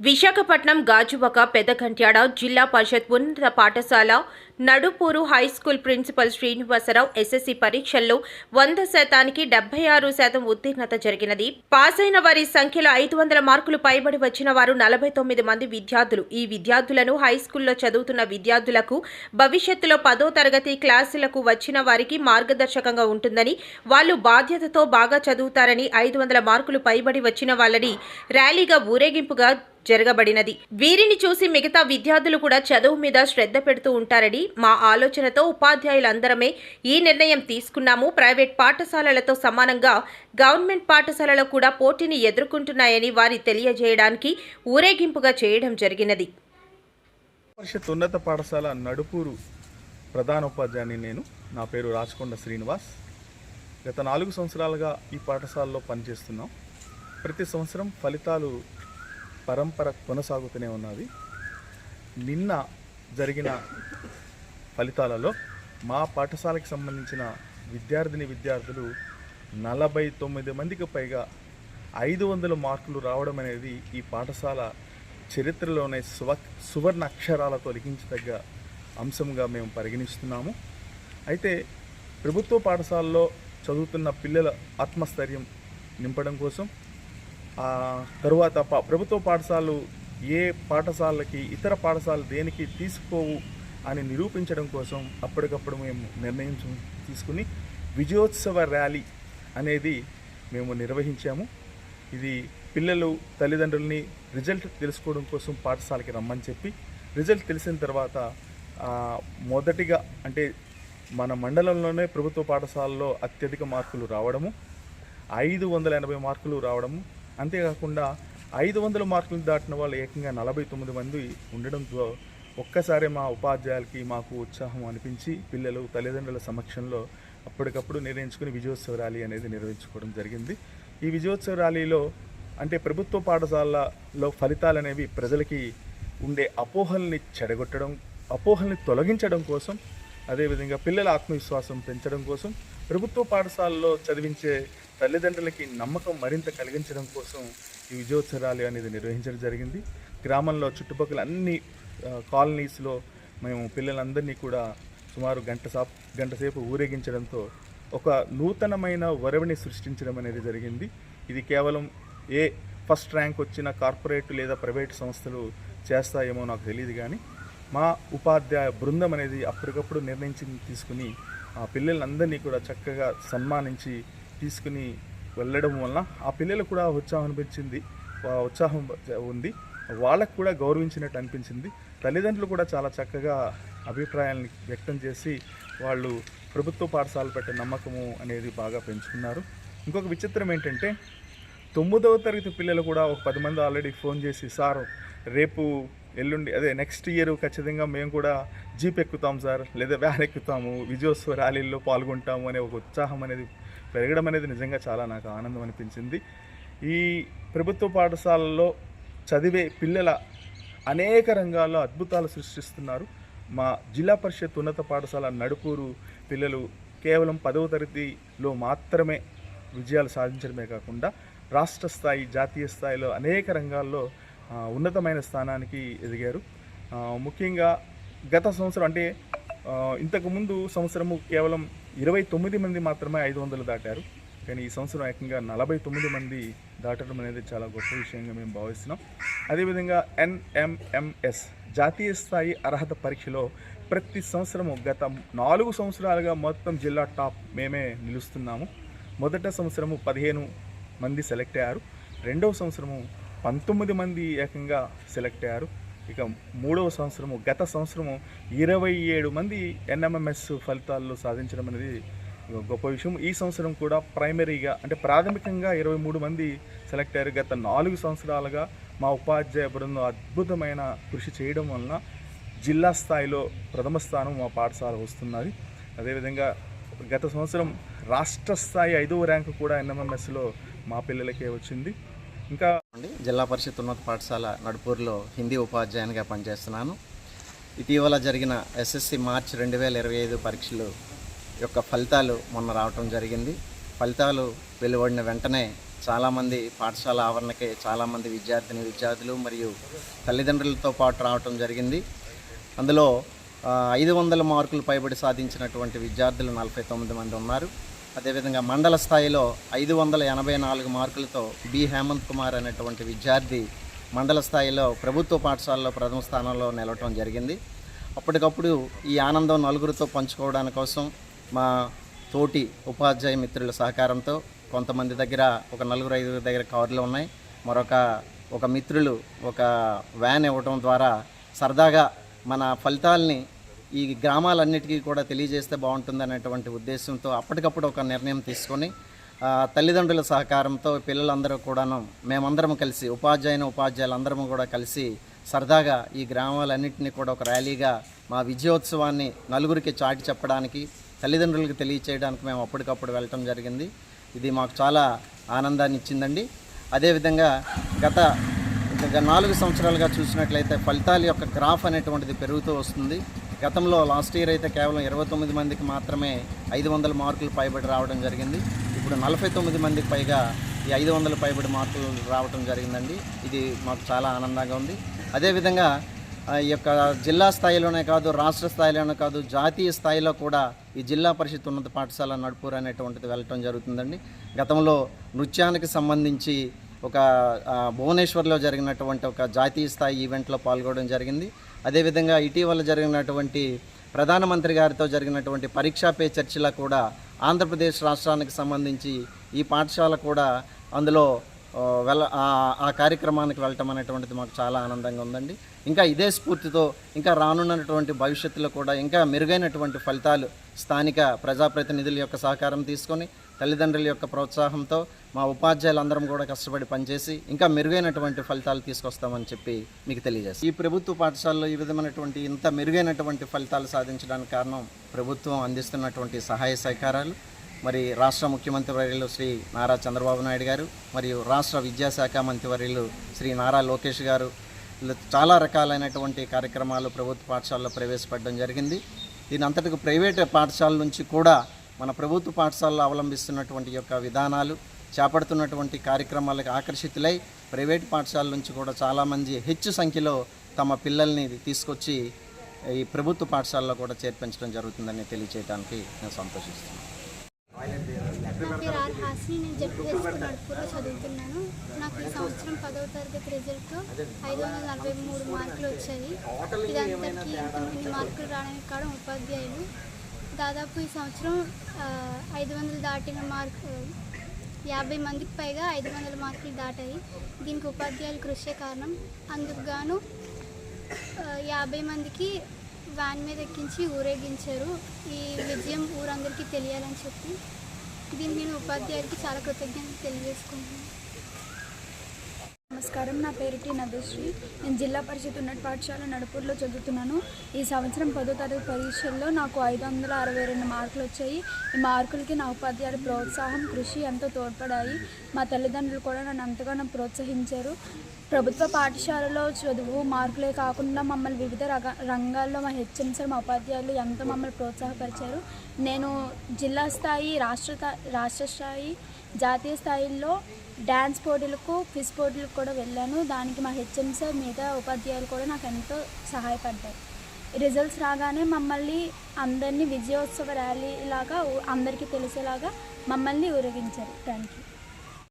విశాఖపట్నం గాజువక పెదగంట్యాడ జిల్లా పరిషత్ ఉన్నత పాఠశాల Nadupuru high school principal Srinivasarao SSC పరీక్షల్లో వంద శాతానికి డెబ్బై ఆరు శాతం ఉత్తీర్ణత జరిగినది. పాస్ అయిన వారి సంఖ్యలో ఐదు వందల మార్కులు పైబడి వచ్చిన వారు నలభై తొమ్మిది మంది విద్యార్థులు. ఈ విద్యార్థులను హై స్కూల్లో చదువుతున్న విద్యార్థులకు భవిష్యత్తులో పదో తరగతి క్లాసులకు వచ్చిన వారికి మార్గదర్శకంగా ఉంటుందని వాళ్ళు బాధ్యతతో బాగా చదువుతారని ఐదు వందల మార్కులు పైబడి వచ్చిన వాళ్ళని ర్యాలీగా ఊరేగింపుగా జరగబడినది. వీరిని చూసి మిగతా విద్యార్థులు కూడా చదువు మీద శ్రద్ధ పెడుతూ ఉంటారని మా ఆలోచనతో ఉపాధ్యాయులందరమే ఈ నిర్ణయం తీసుకున్నాము. ప్రైవేట్ పాఠశాలలతో సమానంగా గవర్నమెంట్ పాఠశాలలు కూడా పోటీని ఎదుర్కొంటున్నాయని వారి తెలియజేయడానికి ఊరేగింపుగా చేయడం జరిగినది. పరిషత్ ఉన్నత పాఠశాల నడుపూరు ప్రధాన ఉపాధ్యాయుని నేను. నా పేరు రాచకొండ శ్రీనివాస్. గత నాలుగు సంవత్సరాలుగా ఈ పాఠశాలలో పనిచేస్తున్నాం. ప్రతి సంవత్సరం ఫలితాలు పరంపర కొనసాగుతూనే ఉన్నది. నిన్న జరిగిన ఫలితాలలో మా పాఠశాలకు సంబంధించిన విద్యార్థిని విద్యార్థులు నలభై తొమ్మిది మందికి పైగా ఐదు వందల మార్కులు రావడం అనేది ఈ పాఠశాల చరిత్రలోనే సువ సువర్ణ అక్షరాలతో లిఖించదగ్గ అంశంగా మేము పరిగణిస్తున్నాము. అయితే ప్రభుత్వ పాఠశాలలో చదువుతున్న పిల్లల ఆత్మస్థైర్యం నింపడం కోసం తరువాత ప్రభుత్వ పాఠశాలలు ఏ పాఠశాలకి ఇతర పాఠశాలలు దేనికి తీసుకోవు అని నిరూపించడం కోసం అప్పటికప్పుడు మేము నిర్ణయం తీసుకుని విజయోత్సవ ర్యాలీ అనేది మేము నిర్వహించాము. ఇది పిల్లలు తల్లిదండ్రుల్ని రిజల్ట్ తెలుసుకోవడం కోసం పాఠశాలకి రమ్మని చెప్పి రిజల్ట్ తెలిసిన తర్వాత మొదటిగా అంటే మన మండలంలోనే ప్రభుత్వ పాఠశాలలో అత్యధిక మార్కులు రావడము ఐదు వందల ఎనభై మార్కులు రావడము అంతేకాకుండా ఐదు వందల మార్కులు దాటిన వాళ్ళు ఏకంగా నలభై తొమ్మిది మంది ఉండడంతో ఒక్కసారి మా ఉపాధ్యాయులకి మాకు ఉత్సాహం అనిపించి పిల్లలు తల్లిదండ్రుల సమక్షంలో అప్పటికప్పుడు నిర్ణయించుకుని విజయోత్సవ ర్యాలీ అనేది నిర్వహించుకోవడం జరిగింది. ఈ విజయోత్సవ ర్యాలీలో అంటే ప్రభుత్వ పాఠశాలలో ఫలితాలు అనేవి ప్రజలకి ఉండే అపోహల్ని చెడగొట్టడం అపోహల్ని తొలగించడం కోసం అదేవిధంగా పిల్లల ఆత్మవిశ్వాసం పెంచడం కోసం ప్రభుత్వ పాఠశాలలో చదివించే తల్లిదండ్రులకి నమ్మకం మరింత కలిగించడం కోసం ఈ విజయోత్సరాలు అనేది నిర్వహించడం జరిగింది. గ్రామంలో చుట్టుపక్కల అన్ని కాలనీస్లో మేము పిల్లలందరినీ కూడా సుమారు గంట సా గంట సేపు ఊరేగించడంతో ఒక నూతనమైన వరవిని సృష్టించడం అనేది జరిగింది. ఇది కేవలం ఏ ఫస్ట్ ర్యాంక్ వచ్చిన కార్పొరేట్ లేదా ప్రైవేట్ సంస్థలు చేస్తాయేమో నాకు తెలియదు కానీ మా ఉపాధ్యాయ బృందం అనేది అప్పటికప్పుడు నిర్ణయించి తీసుకుని ఆ పిల్లలందరినీ కూడా చక్కగా సన్మానించి తీసుకుని వెళ్ళడం వలన ఆ పిల్లలకు కూడా ఉత్సాహం అనిపించింది. ఉత్సాహం ఉంది. వాళ్ళకు కూడా గౌరవించినట్టు అనిపించింది. తల్లిదండ్రులు కూడా చాలా చక్కగా అభిప్రాయాలను వ్యక్తం చేసి వాళ్ళు ప్రభుత్వ పాఠశాలలు పెట్టే నమ్మకము అనేది బాగా పెంచుకున్నారు. ఇంకొక విచిత్రం ఏంటంటే తొమ్మిదవ తరగతి పిల్లలు కూడా ఒక పది మంది ఆల్రెడీ ఫోన్ చేసి సార్ రేపు ఎల్లుండి అదే నెక్స్ట్ ఇయర్ ఖచ్చితంగా మేము కూడా జీప్ ఎక్కుతాం సార్. లేదా వ్యాన్ ఎక్కుతాము. విజయోత్సవ ర్యాలీల్లో పాల్గొంటాము అనే ఒక ఉత్సాహం అనేది పెరగడం అనేది నిజంగా చాలా నాకు ఆనందం అనిపించింది. ఈ ప్రభుత్వ పాఠశాలల్లో చదివే పిల్లల అనేక రంగాల్లో అద్భుతాలు సృష్టిస్తున్నారు. మా జిల్లా పరిషత్ ఉన్నత పాఠశాల నడుపూరు పిల్లలు కేవలం పదవ తరగతిలో మాత్రమే విజయాలు సాధించడమే కాకుండా రాష్ట్ర స్థాయి జాతీయ స్థాయిలో అనేక రంగాల్లో ఉన్నతమైన స్థానానికి ఎదిగారు. ముఖ్యంగా గత సంవత్సరం అంటే ఇంతకుముందు సంవత్సరము కేవలం ఇరవై తొమ్మిది మంది మాత్రమే ఐదు వందలు దాటారు. కానీ ఈ సంవత్సరం ఏకంగా నలభై తొమ్మిది మంది దాటడం అనేది చాలా గొప్ప విషయంగా మేము భావిస్తున్నాం. అదేవిధంగా ఎన్ఎంఎంఎస్ జాతీయ స్థాయి అర్హత పరీక్షలో ప్రతి సంవత్సరము గత నాలుగు సంవత్సరాలుగా మొత్తం జిల్లా టాప్ మేమే నిలుస్తున్నాము. మొదట సంవత్సరము పదిహేను మంది సెలెక్ట్ అయ్యారు. రెండవ సంవత్సరము పంతొమ్మిది మంది ఏకంగా సెలెక్ట్ అయ్యారు. ఇక మూడవ సంవత్సరము గత సంవత్సరము ఇరవై ఏడు మంది ఎన్ఎంఎంఎస్ ఫలితాల్లో సాధించడం అనేది గొప్ప విషయం. ఈ సంవత్సరం కూడా ప్రైమరీగా అంటే ప్రాథమికంగా ఇరవై మూడు మంది సెలెక్ట్ అయ్యారు. గత నాలుగు సంవత్సరాలుగా మా ఉపాధ్యాయ బృందం అద్భుతమైన కృషి చేయడం వలన జిల్లా స్థాయిలో ప్రథమ స్థానం మా పాఠశాల వస్తున్నది. అదేవిధంగా గత సంవత్సరం రాష్ట్ర స్థాయి ఐదవ ర్యాంకు కూడా ఎన్ఎంఎంఎస్లో మా పిల్లలకే వచ్చింది. ఇంకా అండి జిల్లా పరిషత్ ఉన్నత పాఠశాల నడుపూరులో హిందీ ఉపాధ్యాయునిగా పనిచేస్తున్నాను. ఇటీవల జరిగిన ఎస్ఎస్సి మార్చ్ రెండు వేల ఇరవై ఐదు పరీక్షలు యొక్క ఫలితాలు మొన్న రావటం జరిగింది. ఫలితాలు వెలువడిన వెంటనే చాలామంది పాఠశాల ఆవరణకే చాలామంది విద్యార్థిని విద్యార్థులు మరియు తల్లిదండ్రులతో పాటు రావటం జరిగింది. అందులో ఐదు వందల మార్కులు పైబడి సాధించినటువంటి విద్యార్థులు నలభై తొమ్మిది మంది ఉన్నారు. అదేవిధంగా మండల స్థాయిలో ఐదు వందల ఎనభై నాలుగు మార్కులతో బి హేమంత్ కుమార్ అనేటువంటి విద్యార్థి మండల స్థాయిలో ప్రభుత్వ పాఠశాలలో ప్రథమ స్థానంలో నిలవటం జరిగింది. అప్పటికప్పుడు ఈ ఆనందం నలుగురితో పంచుకోవడాని కోసం మా తోటి ఉపాధ్యాయ మిత్రుల సహకారంతో కొంతమంది దగ్గర ఒక నలుగురు ఐదుగురు దగ్గర కార్లు ఉన్నాయి. మరొక ఒక మిత్రులు ఒక వ్యాన్ ఇవ్వడం ద్వారా సరదాగా మన ఫలితాలని ఈ గ్రామాలన్నిటికీ కూడా తెలియజేస్తే బాగుంటుంది అనేటువంటి ఉద్దేశంతో అప్పటికప్పుడు ఒక నిర్ణయం తీసుకొని తల్లిదండ్రుల సహకారంతో పిల్లలందరూ కూడాను మేమందరం కలిసి ఉపాధ్యాయుని ఉపాధ్యాయులందరము కూడా కలిసి సరదాగా ఈ గ్రామాలన్నింటినీ కూడా ఒక ర్యాలీగా మా విజయోత్సవాన్ని నలుగురికి చాటి చెప్పడానికి తల్లిదండ్రులకు తెలియచేయడానికి మేము అప్పటికప్పుడు వెళ్ళటం జరిగింది. ఇది మాకు చాలా ఆనందాన్ని ఇచ్చిందండి. అదేవిధంగా గత నాలుగు సంవత్సరాలుగా చూసినట్లయితే ఫలితాల యొక్క గ్రాఫ్ అనేటువంటిది పెరుగుతూ వస్తుంది. గతంలో లాస్ట్ ఇయర్ అయితే కేవలం ఇరవై తొమ్మిది మందికి మాత్రమే ఐదు వందల మార్కులు పైబడి రావడం జరిగింది. ఇప్పుడు నలభై తొమ్మిది మందికి పైగా ఈ ఐదు వందల పైబడి మార్కులు రావడం జరిగిందండి. ఇది మాకు చాలా ఆనందంగా ఉంది. అదేవిధంగా ఈ యొక్క జిల్లా స్థాయిలోనే కాదు రాష్ట్ర స్థాయిలోనే కాదు జాతీయ స్థాయిలో కూడా ఈ జిల్లా పరిషత్ ఉన్నత పాఠశాల నడుపూర్ అనేటువంటిది వెళ్ళటం జరుగుతుందండి. గతంలో నృత్యానికి సంబంధించి ఒక భువనేశ్వర్లో జరిగినటువంటి ఒక జాతీయ స్థాయి ఈవెంట్లో పాల్గొనడం జరిగింది. అదేవిధంగా ఇటీవల జరిగినటువంటి ప్రధానమంత్రి గారితో జరిగినటువంటి పరీక్షా పే చర్చలో కూడా ఆంధ్రప్రదేశ్ రాష్ట్రానికి సంబంధించి ఈ పాఠశాల కూడా అందులో వెళ్ళ ఆ- ఆ కార్యక్రమానికి వెళ్ళటం అనేటువంటిది మాకు చాలా ఆనందంగా ఉందండి. ఇంకా ఇదే స్ఫూర్తితో ఇంకా రానున్నటువంటి భవిష్యత్తులో కూడా ఇంకా మెరుగైనటువంటి ఫలితాలు స్థానిక ప్రజాప్రతినిధుల యొక్క సహకారం తీసుకొని తల్లిదండ్రుల యొక్క ప్రోత్సాహంతో మా ఉపాధ్యాయులందరం కూడా కష్టపడి పనిచేసి ఇంకా మెరుగైనటువంటి ఫలితాలు తీసుకొస్తామని చెప్పి మీకు తెలియజేస్తాం. ఈ ప్రభుత్వ పాఠశాలలో ఈ విధమైనటువంటి ఇంత మెరుగైనటువంటి ఫలితాలు సాధించడానికి కారణం ప్రభుత్వం అందిస్తున్నటువంటి సహాయ సహకారాలు. మరి రాష్ట్ర ముఖ్యమంత్రి వర్యులు శ్రీ నారా చంద్రబాబు నాయుడు గారు మరియు రాష్ట్ర విద్యాశాఖ మంత్రివర్యులు శ్రీ నారా లోకేష్ గారు చాలా రకాలైనటువంటి కార్యక్రమాలు ప్రభుత్వ పాఠశాలలో ప్రవేశపెట్టడం జరిగింది. దీని అంతటికి ప్రైవేట్ పాఠశాల నుంచి కూడా మన ప్రభుత్వ పాఠశాలలో అవలంబిస్తున్నటువంటి యొక్క విధానాలు చేపడుతున్నటువంటి కార్యక్రమాలకు ఆకర్షితులై ప్రైవేట్ పాఠశాల నుంచి కూడా చాలామంది హెచ్చు సంఖ్యలో తమ పిల్లల్ని తీసుకొచ్చి ఈ ప్రభుత్వ పాఠశాలలో కూడా చేర్పించడం జరుగుతుందని తెలియజేయడానికి నేను సంతోషిస్తున్నాను. నేను జట్టు వేసుకుని నడుపులో చదువుతున్నాను. నాకు ఈ సంవత్సరం పదవ తరగతి రిజల్ట్ ఐదు వందల నలభై మూడు మార్కులు వచ్చాయి. మార్కులు రావడానికి ఉపాధ్యాయులు. దాదాపు ఈ సంవత్సరం ఐదు వందలు దాటిన మార్కు యాభై మందికి పైగా ఐదు వందల మార్కులు దాటాయి. దీనికి ఉపాధ్యాయులు కృషి కారణం. అందుకు గాను యాభై మందికి వ్యాన్ మీద ఎక్కించి ఊరేగించారు. ఈ విజయం ఊరందరికీ తెలియాలని చెప్పి దీన్ని నేను ఉపాధ్యాయులకి చాలా కృతజ్ఞతలు తెలియజేసుకుంటున్నాను. నమస్కారం. నా పేరు టి నభశ్రీ నేను జిల్లా పరిషత్ ఉన్నత పాఠశాల నడుపూర్లో చదువుతున్నాను. ఈ సంవత్సరం పదో తరగతి పరీక్షల్లో నాకు ఐదు వందల అరవై రెండు మార్కులు వచ్చాయి. ఈ మార్కులకి నా ఉపాధ్యాయుల ప్రోత్సాహం కృషి ఎంతో తోడ్పడాయి. మా తల్లిదండ్రులు కూడా నన్ను ఎంతగానో ప్రోత్సహించారు. ప్రభుత్వ పాఠశాలలో చదువు మార్కులే కాకుండా మమ్మల్ని వివిధ రంగాల్లో మా హెచ్ఎం సార్ మా ఉపాధ్యాయులు ఎంతో మమ్మల్ని ప్రోత్సాహపరిచారు. నేను జిల్లా స్థాయి రాష్ట్ర రాష్ట్ర స్థాయి జాతీయ స్థాయిల్లో డ్యాన్స్ పోటీలకు క్విజ్ పోటీలకు కూడా వెళ్ళాను. దానికి మా హెచ్ఎం సార్ మిగతా ఉపాధ్యాయులు కూడా నాకు ఎంతో సహాయపడ్డారు. రిజల్ట్స్ రాగానే మమ్మల్ని అందరినీ విజయోత్సవ ర్యాలీ లాగా అందరికీ తెలిసేలాగా మమ్మల్ని ఊరేగించారు. Thank you